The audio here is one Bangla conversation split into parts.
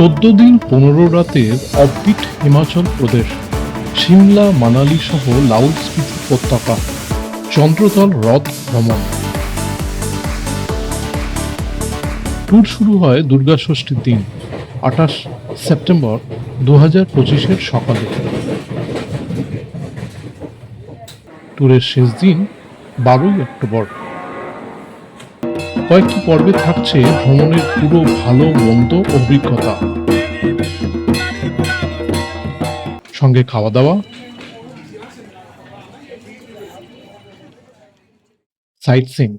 চোদ্দ দিন পনেরো রাতের অফবিট হিমাচল প্রদেশ, সিমলা মানালি সহ লাউড স্পিতি উপত্যকা, চন্দ্রতল হ্রদ ভ্রমণ। ট্যুর শুরু হয় দুর্গা ষষ্ঠীর দিন, আঠাশ সেপ্টেম্বর দু হাজার পঁচিশের সকালে। ট্যুরের শেষ দিন বারোই অক্টোবর। কয়েকটি পর্বে থাকছে ভ্রমণের পুরো ভালো মন্দ অভিজ্ঞতা। সঙ্গে খাওয়া দাওয়া। সাইট সিং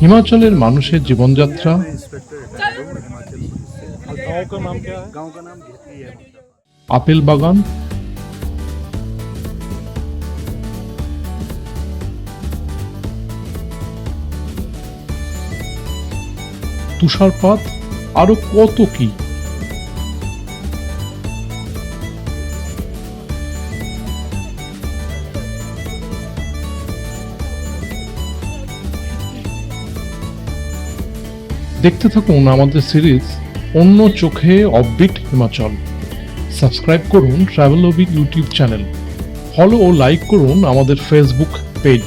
হিমাচলের মানুষের জীবনযাত্রা। আপেল বাগান। তুষারপাত। আরও কত কী? দেখতে থাকুন আমাদের সিরিজ অন্য চোখে অববিট হিমাচল। সাবস্ক্রাইব করুন ট্রাভেল ইউটিউব চ্যানেল। ফলো ও লাইক করুন আমাদের ফেসবুক পেজ